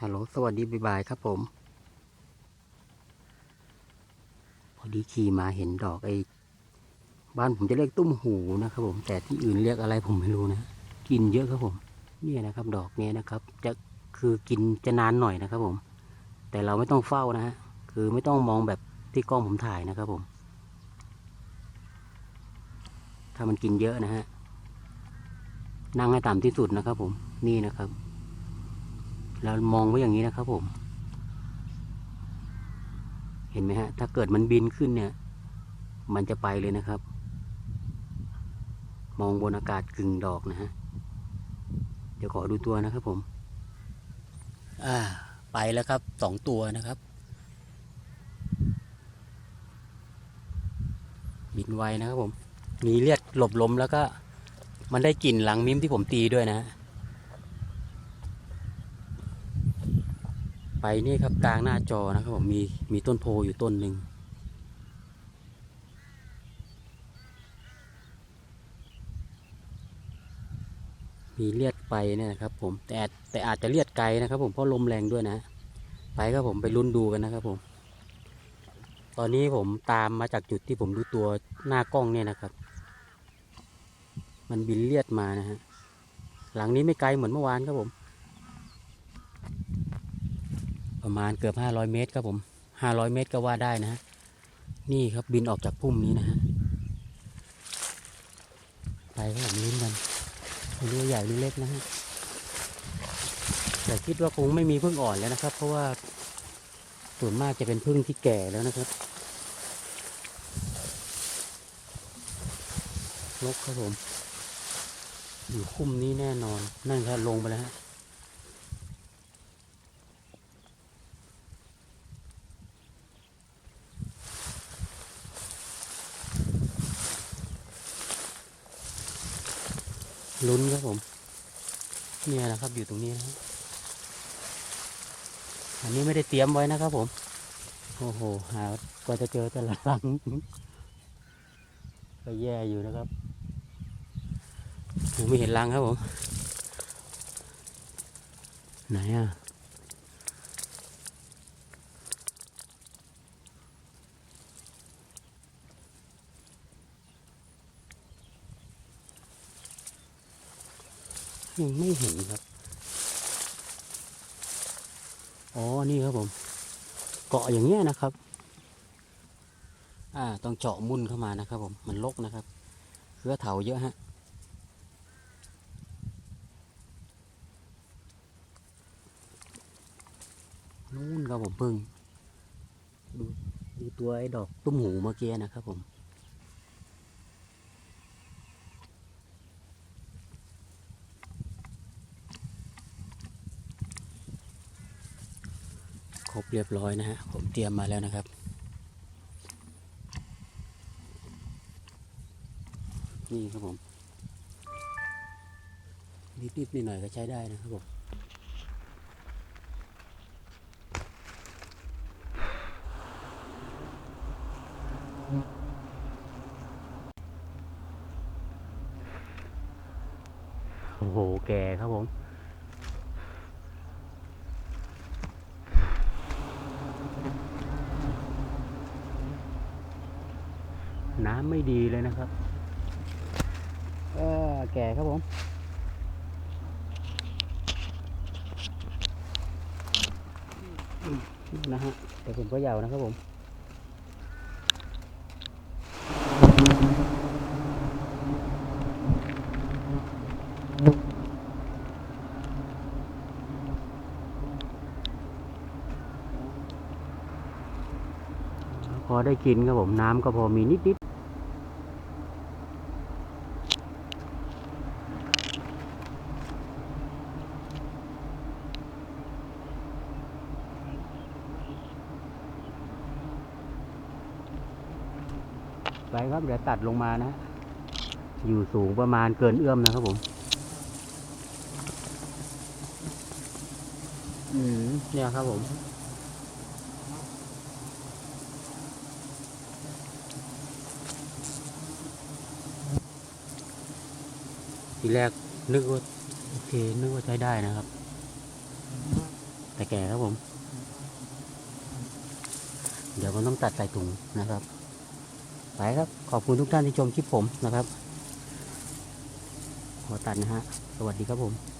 ฮัลโหล สวัสดีบ๊ายบายครับผม พอดีขี่มาเห็นดอกไอ้บ้านผมจะเรียกตุ้มหูนะครับผม แต่ที่อื่นเรียกอะไรผมไม่รู้นะ กินเยอะครับผม เนี่ยนะครับ ดอกเนี้ยนะครับ จะคือกินจะนานหน่อยนะครับผม แต่เราไม่ต้องเฝ้านะฮะ คือไม่ต้องมองแบบที่กล้องผมถ่ายนะครับผม ถ้ามันกินเยอะนะฮะ นั่งให้ต่ำที่สุดนะครับผม นี่นะครับ แล้วมองไว้อย่างนี้นะครับผม เห็นไหมฮะ ถ้าเกิดมันบินขึ้นเนี่ย มันจะไปเลยนะครับ มองบนอากาศกึ่งดอกนะฮะ เดี๋ยวขอดูตัวนะครับผม อ่า ไปแล้วครับสองตัวนะครับ บินไวนะครับผม มีเลือดหลบลมแล้วก็มันได้กลิ่นหลังมิ้มที่ผมตีด้วยนะฮะ ไปนี่ครับกลางหน้าจอนะครับผมมีมีต้นโพอยู่ต้นหนึ่งมีเลียดไปเนี่ยนะครับผมแต่แต่อาจจะเลียดไกลนะครับ ผมเพราะลมแรงด้วยนะ ไปครับผมไปลุ้นดูกันนะครับผม ตอนนี้ผมตามมาจากจุดที่ผมดูตัวหน้ากล้องเนี่ยนะครับ มันบินเลียดมานะฮะหลังนี้ไม่ไกลเหมือนเมื่อวานครับผม ประมาณเกือบห้าร้อยเมตรครับผมห้าร้อยเมตรก็ว่าได้นะฮะนี่ครับบินออกจากพุ่มนี้นะฮะไปครับผมลุ้นกันม่รู้ว่าใหญ่หรือเล็กนะฮะแต่คิดว่าคงไม่มีพึ่งอ่อนแล้วนะครับ เพราะว่าส่วนมากจะเป็นพึ่งที่แก่แล้วนะครับลกครับผม อยู่คุ้มนี้แน่นอน นั่นครับลงไปแล้วฮะ ลุ้นครับผม เนี่ยนะครับอยู่ตรงนี้นะอันนี้ไม่ได้เตรียมไว้นะครับผม โอ้โห หากว่าจะเจอแต่ละครั้งก็แย่อยู่นะครับผมไม่เห็นรังครับผม ไหนอะ ยังไม่เห็นครับ อ๋อ นี่ครับผม เกาะอย่างเงี้ยนะครับ อ่า ต้องเจาะมุ่นเข้ามานะครับผม มันลกนะครับเครือเถาเยอะฮะ นู่นครับผมพึ่ง ดูดูตัวไอ้ดอกตุ้มหูเมื่อกี้นะครับผม รบเรียบร้อยนะฮะ ผมเตรียมมาแล้วนะครับ นี่ครับผม นิดๆหน่อยๆก็ใช้ได้นะครับผมโอ้โห แก่ครับผม น้ำไม่ดีเลยนะครับเออแก่ครับผม นะฮะแต่ผมก็ยาวนะครับผมพอได้กินครับผมน้ำก็พอมีนิด ไปครับ เดี๋ยวตัดลงมานะ อยู่สูงประมาณเกินเอื้อมนะครับผม อืมเนี่ยครับผมทีแรกนึกว่าโอเคนึกว่าใช้ได้นะครับ แต่แก่ครับผม เดี๋ยวมันต้องตัดใส่ถุงนะครับ ไปครับ ขอบคุณทุกท่านที่ชมคลิปผมนะครับ ขอตัดนะฮะ สวัสดีครับผม